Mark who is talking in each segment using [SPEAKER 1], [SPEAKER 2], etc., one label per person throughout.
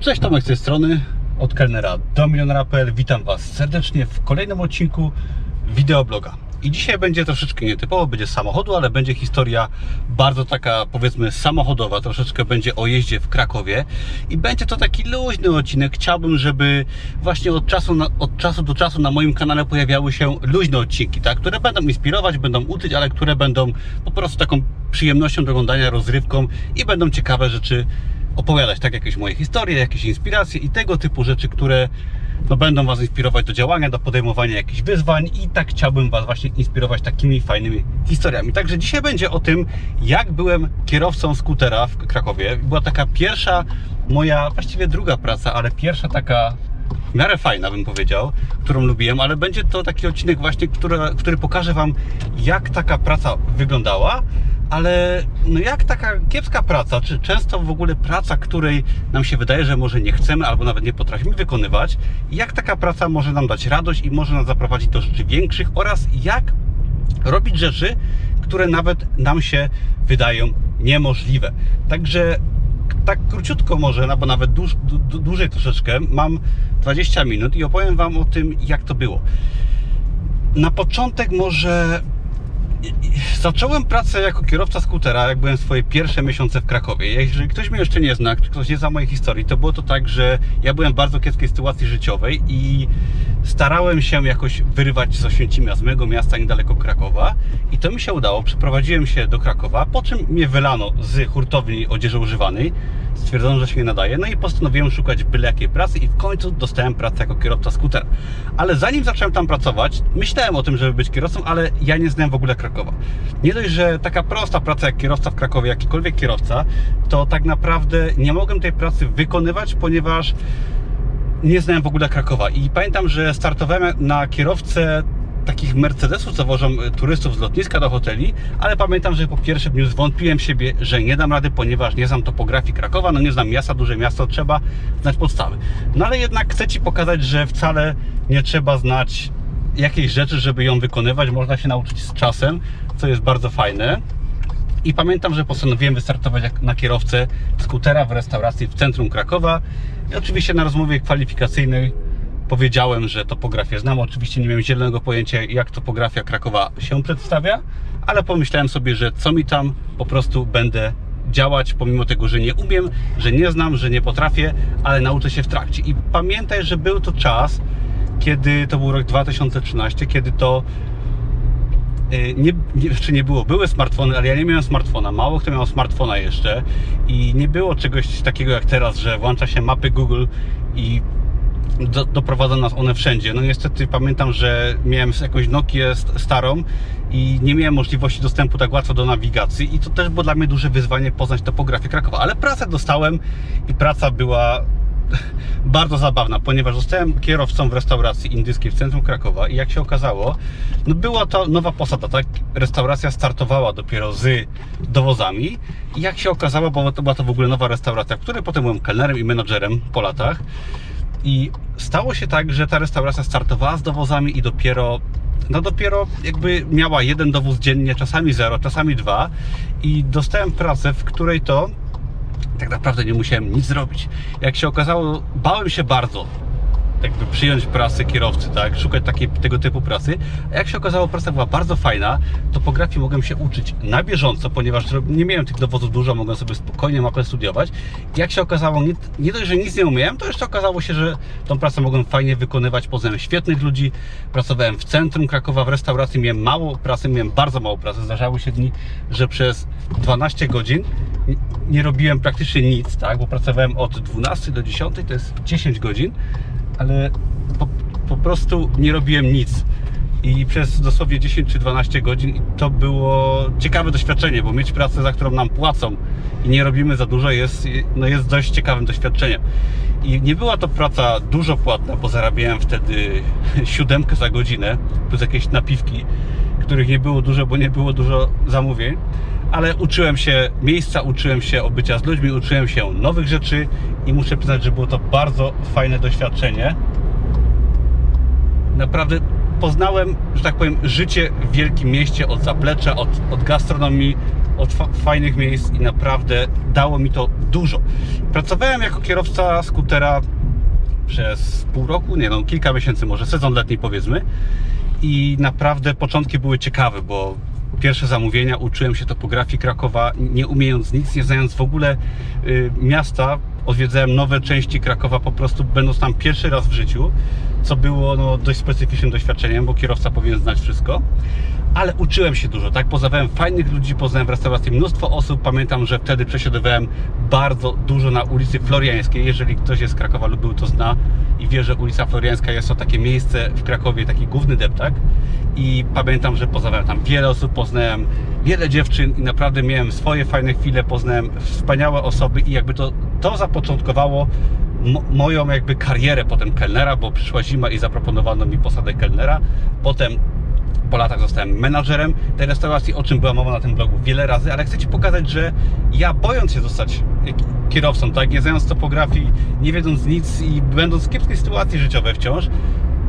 [SPEAKER 1] Cześć Tomek z tej strony, od kelnera do milionera.pl. Witam Was serdecznie w kolejnym odcinku wideobloga. I dzisiaj będzie troszeczkę nietypowo, będzie samochodu, ale będzie historia bardzo taka powiedzmy samochodowa, troszeczkę będzie o jeździe w Krakowie i będzie to taki luźny odcinek. Chciałbym, żeby właśnie od czasu, na, od czasu do czasu na moim kanale pojawiały się luźne odcinki, tak? które będą inspirować, będą uczyć, ale które będą po prostu taką przyjemnością do oglądania, rozrywką i będą ciekawe rzeczy opowiadać, tak jakieś moje historie, jakieś inspiracje i tego typu rzeczy, które no, będą Was inspirować do działania, do podejmowania jakichś wyzwań i tak chciałbym Was właśnie inspirować takimi fajnymi historiami. Także dzisiaj będzie o tym, jak byłem kierowcą skutera w Krakowie. Była taka pierwsza moja, właściwie druga praca, ale pierwsza taka w miarę fajna, bym powiedział, którą lubiłem, ale będzie to taki odcinek właśnie, który, który pokaże Wam, jak taka praca wyglądała, ale no jak taka kiepska praca, czy często w ogóle praca, której nam się wydaje, że może nie chcemy albo nawet nie potrafimy wykonywać, jak taka praca może nam dać radość i może nas zaprowadzić do rzeczy większych oraz jak robić rzeczy, które nawet nam się wydają niemożliwe. Także tak króciutko może, no bo nawet dłuż, dłu- dłużej troszeczkę, mam 20 minut i opowiem Wam o tym, jak to było. Na początek może Zacząłem pracę jako kierowca skutera, jak byłem swoje pierwsze miesiące w Krakowie. Jeżeli ktoś mnie jeszcze nie zna, ktoś nie zna mojej historii, to było to tak, że ja byłem w bardzo kiepskiej sytuacji życiowej i starałem się jakoś wyrywać z Oświęcimia, z mojego miasta niedaleko Krakowa i to mi się udało. Przeprowadziłem się do Krakowa, po czym mnie wylano z hurtowni odzieży używanej. Stwierdzono, że się nie nadaje, no i postanowiłem szukać byle jakiej pracy i w końcu dostałem pracę jako kierowca skutera. Ale zanim zacząłem tam pracować, myślałem o tym, żeby być kierowcą, ale ja nie znałem w ogóle Krakowa. Nie dość, że taka prosta praca jak kierowca w Krakowie, jakikolwiek kierowca, to tak naprawdę nie mogłem tej pracy wykonywać, ponieważ nie znałem w ogóle Krakowa. I pamiętam, że startowałem na kierowcę takich Mercedesów, co wożą y, turystów z lotniska do hoteli, ale pamiętam, że po pierwszym dniu zwątpiłem siebie, że nie dam rady, ponieważ nie znam topografii Krakowa, no nie znam miasta, duże miasto, trzeba znać podstawy. No ale jednak chcę Ci pokazać, że wcale nie trzeba znać jakiejś rzeczy, żeby ją wykonywać, można się nauczyć z czasem, co jest bardzo fajne. I pamiętam, że postanowiłem wystartować na kierowcę skutera w restauracji w centrum Krakowa. I oczywiście na rozmowie kwalifikacyjnej powiedziałem, że topografię znam. Oczywiście nie miałem zielonego pojęcia, jak topografia Krakowa się przedstawia, ale pomyślałem sobie, że co mi tam, po prostu będę działać, pomimo tego, że nie umiem, że nie znam, że nie potrafię, ale nauczę się w trakcie. I pamiętaj, że był to czas, kiedy to był rok 2013, kiedy to Y, nie, nie, jeszcze nie było, były smartfony, ale ja nie miałem smartfona, mało kto miał smartfona jeszcze i nie było czegoś takiego jak teraz, że włącza się mapy Google i do, doprowadza nas one wszędzie. No niestety pamiętam, że miałem jakąś Nokię st- starą i nie miałem możliwości dostępu tak łatwo do nawigacji i to też było dla mnie duże wyzwanie poznać topografię Krakowa, ale pracę dostałem i praca była bardzo zabawna, ponieważ zostałem kierowcą w restauracji indyjskiej w centrum Krakowa i jak się okazało, no była to nowa posada, tak? Restauracja startowała dopiero z dowozami i jak się okazało, bo to była to w ogóle nowa restauracja, w której potem byłem kelnerem i menadżerem po latach i stało się tak, że ta restauracja startowała z dowozami i dopiero no dopiero jakby miała jeden dowóz dziennie, czasami zero, czasami dwa i dostałem pracę, w której to tak naprawdę nie musiałem nic zrobić. Jak się okazało, bałem się bardzo jakby przyjąć pracę kierowcy, tak, szukać takiej, tego typu pracy. A jak się okazało, praca była bardzo fajna, topografii mogłem się uczyć na bieżąco, ponieważ nie miałem tych dowodów dużo, mogłem sobie spokojnie mapę studiować. I jak się okazało, nie, nie dość, że nic nie umiałem, to jeszcze okazało się, że tą pracę mogłem fajnie wykonywać, poznałem świetnych ludzi, pracowałem w centrum Krakowa, w restauracji, miałem mało pracy, miałem bardzo mało pracy, zdarzały się dni, że przez 12 godzin nie robiłem praktycznie nic, tak, bo pracowałem od 12 do 10, to jest 10 godzin, ale po, po prostu nie robiłem nic. I przez dosłownie 10 czy 12 godzin to było ciekawe doświadczenie, bo mieć pracę, za którą nam płacą i nie robimy za dużo jest, no jest dość ciekawym doświadczeniem. I nie była to praca dużo płatna, bo zarabiałem wtedy siódemkę za godzinę, plus jakieś napiwki, których nie było dużo, bo nie było dużo zamówień. Ale uczyłem się miejsca, uczyłem się obycia z ludźmi, uczyłem się nowych rzeczy i muszę przyznać, że było to bardzo fajne doświadczenie naprawdę poznałem, że tak powiem, życie w wielkim mieście od zaplecza, od, od gastronomii, od fa fajnych miejsc i naprawdę dało mi to dużo. Pracowałem jako kierowca skutera przez pół roku, nie no, kilka miesięcy, może sezon letni powiedzmy. I naprawdę początki były ciekawe, bo pierwsze zamówienia uczyłem się topografii Krakowa, nie umiejąc nic, nie znając w ogóle y, miasta. Odwiedzałem nowe części Krakowa, po prostu będąc tam pierwszy raz w życiu, co było no, dość specyficznym doświadczeniem, bo kierowca powinien znać wszystko. Ale uczyłem się dużo, tak? Poznawałem fajnych ludzi, poznałem w restauracji mnóstwo osób. Pamiętam, że wtedy przesiadywałem bardzo dużo na ulicy Floriańskiej. Jeżeli ktoś jest z Krakowa lub był, to zna i wie, że ulica Floriańska jest to takie miejsce w Krakowie, taki główny deptak. I pamiętam, że poznawałem tam wiele osób, poznałem wiele dziewczyn i naprawdę miałem swoje fajne chwile, poznałem wspaniałe osoby i jakby to, to zapoczątkowało moją jakby karierę potem kelnera, bo przyszła zima i zaproponowano mi posadę kelnera. Potem po latach zostałem menadżerem tej restauracji, o czym była mowa na tym blogu wiele razy, ale chcę Ci pokazać, że ja bojąc się zostać kierowcą, tak, nie znając topografii, nie wiedząc nic i będąc w kiepskiej sytuacji życiowej wciąż,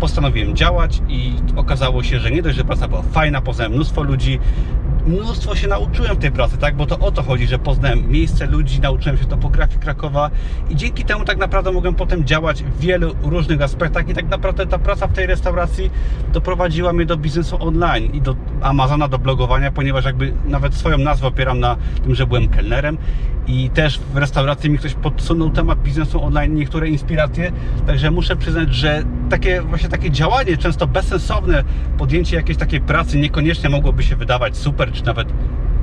[SPEAKER 1] postanowiłem działać i okazało się, że nie dość, że praca była fajna, poznałem mnóstwo ludzi, mnóstwo się nauczyłem tej pracy, tak? Bo to o to chodzi, że poznałem miejsce ludzi, nauczyłem się topografii Krakowa i dzięki temu tak naprawdę mogłem potem działać w wielu różnych aspektach i tak naprawdę ta praca w tej restauracji doprowadziła mnie do biznesu online i do Amazona, do blogowania, ponieważ jakby nawet swoją nazwę opieram na tym, że byłem kelnerem i też w restauracji mi ktoś podsunął temat biznesu online, niektóre inspiracje, także muszę przyznać, że takie właśnie takie działanie, często bezsensowne, podjęcie jakiejś takiej pracy niekoniecznie mogłoby się wydawać super, czy nawet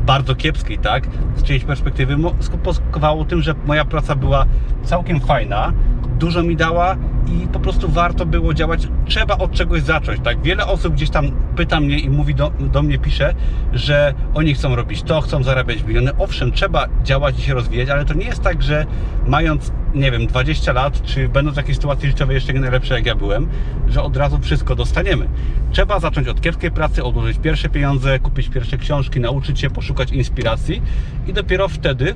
[SPEAKER 1] bardzo kiepskiej, tak, z czyjejś perspektywy, skutkowało tym, że moja praca była całkiem fajna, dużo mi dała i po prostu warto było działać. Trzeba od czegoś zacząć, tak? Wiele osób gdzieś tam pyta mnie i mówi do, do mnie, pisze, że oni chcą robić to, chcą zarabiać miliony. Owszem, trzeba działać i się rozwijać, ale to nie jest tak, że mając, nie wiem, 20 lat, czy będąc w jakiejś sytuacji życiowej jeszcze nie najlepszej jak ja byłem, że od razu wszystko dostaniemy. Trzeba zacząć od kiepskiej pracy, odłożyć pierwsze pieniądze, kupić pierwsze książki, nauczyć się, poszukać inspiracji i dopiero wtedy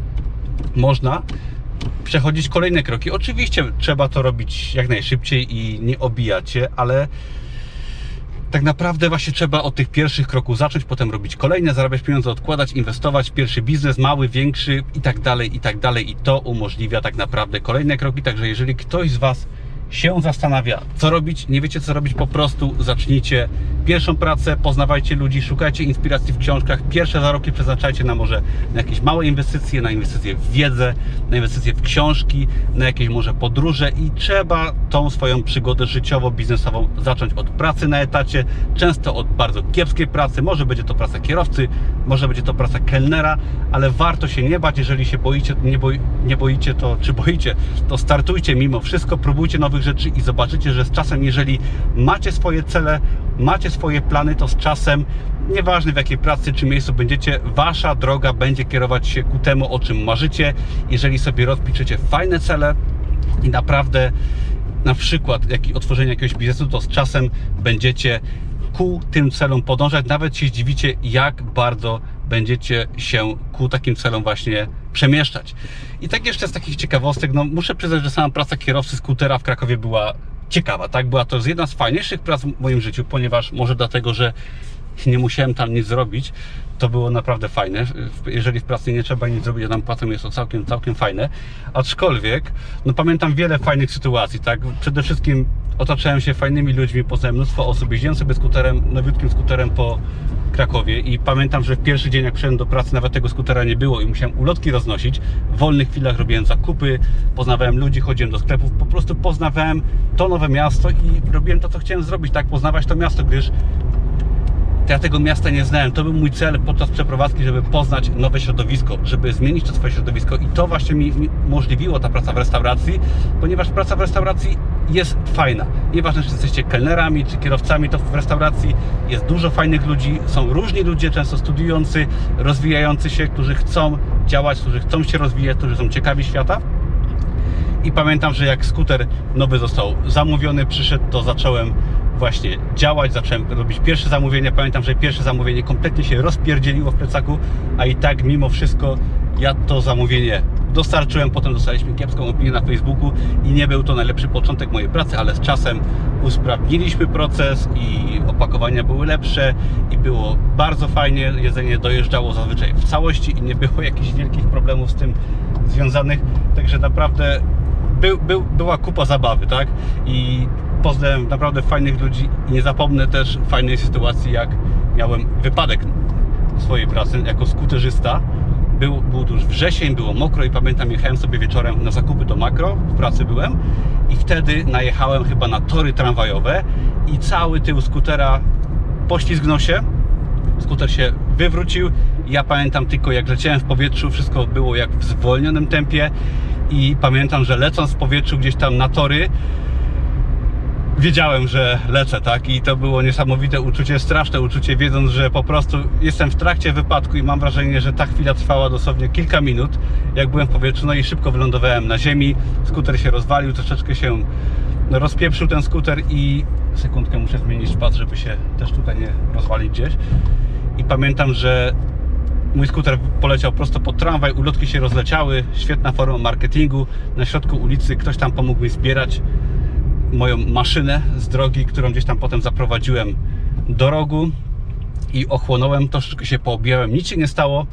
[SPEAKER 1] można przechodzić kolejne kroki. Oczywiście trzeba to robić jak najszybciej i nie obijać się, ale tak naprawdę właśnie trzeba od tych pierwszych kroków zacząć, potem robić kolejne, zarabiać pieniądze, odkładać, inwestować, pierwszy biznes, mały, większy i tak dalej, i tak dalej. I to umożliwia tak naprawdę kolejne kroki. Także jeżeli ktoś z Was się zastanawia, co robić, nie wiecie co robić, po prostu zacznijcie pierwszą pracę, poznawajcie ludzi, szukajcie inspiracji w książkach. Pierwsze zarobki przeznaczajcie na może na jakieś małe inwestycje, na inwestycje w wiedzę, na inwestycje w książki, na jakieś może podróże i trzeba tą swoją przygodę życiowo-biznesową zacząć od pracy na etacie, często od bardzo kiepskiej pracy, może będzie to praca kierowcy, może będzie to praca kelnera, ale warto się nie bać, jeżeli się boicie, nie, boi, nie boicie to, czy boicie, to startujcie mimo wszystko, próbujcie nowych rzeczy i zobaczycie, że z czasem, jeżeli macie swoje cele, macie swoje plany, to z czasem, nieważne w jakiej pracy czy miejscu będziecie, wasza droga będzie kierować się ku temu, o czym marzycie. Jeżeli sobie rozpiszecie fajne cele i naprawdę na przykład jak otworzenie jakiegoś biznesu, to z czasem będziecie ku tym celom podążać. Nawet się zdziwicie, jak bardzo będziecie się ku takim celom właśnie przemieszczać. I tak jeszcze z takich ciekawostek, no muszę przyznać, że sama praca kierowcy skutera w Krakowie była ciekawa, tak? Była to jedna z fajniejszych prac w moim życiu, ponieważ może dlatego, że nie musiałem tam nic zrobić, to było naprawdę fajne. Jeżeli w pracy nie trzeba nic zrobić, a tam płacą jest to całkiem, całkiem fajne. Aczkolwiek, no pamiętam wiele fajnych sytuacji, tak? Przede wszystkim otaczałem się fajnymi ludźmi, poznałem mnóstwo osób, jeździłem sobie skuterem, nowiutkim skuterem po Krakowie i pamiętam, że w pierwszy dzień jak przyszedłem do pracy nawet tego skutera nie było i musiałem ulotki roznosić. W wolnych chwilach robiłem zakupy, poznawałem ludzi, chodziłem do sklepów, po prostu poznawałem to nowe miasto i robiłem to, co chciałem zrobić, tak? Poznawać to miasto, gdyż to ja tego miasta nie znałem. To był mój cel podczas przeprowadzki, żeby poznać nowe środowisko, żeby zmienić to swoje środowisko i to właśnie mi, umożliwiło ta praca w restauracji, ponieważ praca w restauracji jest fajna. Nieważne, czy jesteście kelnerami, czy kierowcami, to w restauracji jest dużo fajnych ludzi, są różni ludzie, często studiujący, rozwijający się, którzy chcą działać, którzy chcą się rozwijać, którzy są ciekawi świata. I pamiętam, że jak skuter nowy został zamówiony, przyszedł, to zacząłem właśnie działać, zacząłem robić pierwsze zamówienie. Pamiętam, że pierwsze zamówienie kompletnie się rozpierdzieliło w plecaku, a i tak mimo wszystko ja to zamówienie dostarczyłem. Potem dostaliśmy kiepską opinię na Facebooku i nie był to najlepszy początek mojej pracy, ale z czasem usprawniliśmy proces i opakowania były lepsze i było bardzo fajnie. Jedzenie dojeżdżało zazwyczaj w całości i nie było jakichś wielkich problemów z tym, związanych, także naprawdę był, był, była kupa zabawy, tak? I poznałem naprawdę fajnych ludzi i nie zapomnę też fajnej sytuacji, jak miałem wypadek swojej pracy jako skuterzysta. Był, był już wrzesień, było mokro i pamiętam, jechałem sobie wieczorem na zakupy do makro, w pracy byłem i wtedy najechałem chyba na tory tramwajowe i cały tył skutera poślizgnął się, skuter się wywrócił. Ja pamiętam tylko jak leciałem w powietrzu, wszystko było jak w zwolnionym tempie i pamiętam, że lecąc w powietrzu gdzieś tam na tory, wiedziałem, że lecę, tak? I to było niesamowite uczucie, straszne uczucie, wiedząc, że po prostu jestem w trakcie wypadku i mam wrażenie, że ta chwila trwała dosłownie kilka minut, jak byłem w powietrzu, no i szybko wylądowałem na ziemi, skuter się rozwalił, troszeczkę się rozpieprzył ten skuter i sekundkę muszę zmienić szpat, żeby się też tutaj nie rozwalić gdzieś. I pamiętam, że mój skuter poleciał prosto pod tramwaj, ulotki się rozleciały, świetna forma marketingu. Na środku ulicy ktoś tam pomógł mi zbierać moją maszynę z drogi, którą gdzieś tam potem zaprowadziłem do rogu i ochłonąłem, troszeczkę się poobijałem, nic się nie stało,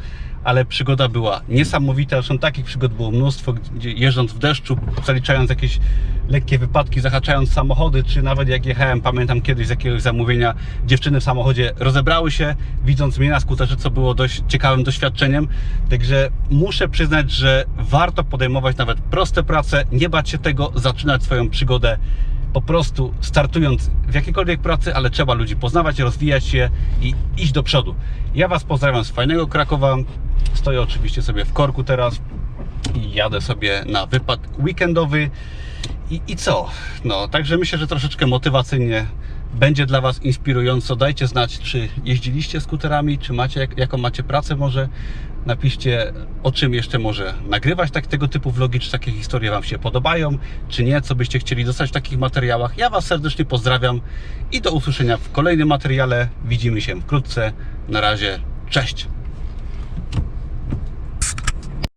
[SPEAKER 1] ale przygoda była niesamowita, zresztą takich przygód było mnóstwo, gdzie jeżdżąc w deszczu, zaliczając jakieś lekkie wypadki, zahaczając samochody, czy nawet jak jechałem, pamiętam kiedyś z jakiegoś zamówienia, dziewczyny w samochodzie rozebrały się, widząc mnie na skuterze, co było dość ciekawym doświadczeniem, także muszę przyznać, że warto podejmować nawet proste prace, nie bać się tego, zaczynać swoją przygodę po prostu startując w jakiejkolwiek pracy, ale trzeba ludzi poznawać, rozwijać się i iść do przodu. Ja Was pozdrawiam z fajnego Krakowa. Stoję oczywiście sobie w korku teraz i jadę sobie na wypad weekendowy. I, I co? No, także myślę, że troszeczkę motywacyjnie będzie dla Was inspirująco. Dajcie znać, czy jeździliście skuterami, czy macie, jak, jaką macie pracę może. Napiszcie, o czym jeszcze może nagrywać tak, tego typu vlogi, czy takie historie Wam się podobają, czy nie, co byście chcieli dostać w takich materiałach. Ja Was serdecznie pozdrawiam i do usłyszenia w kolejnym materiale. Widzimy się wkrótce. Na razie, cześć!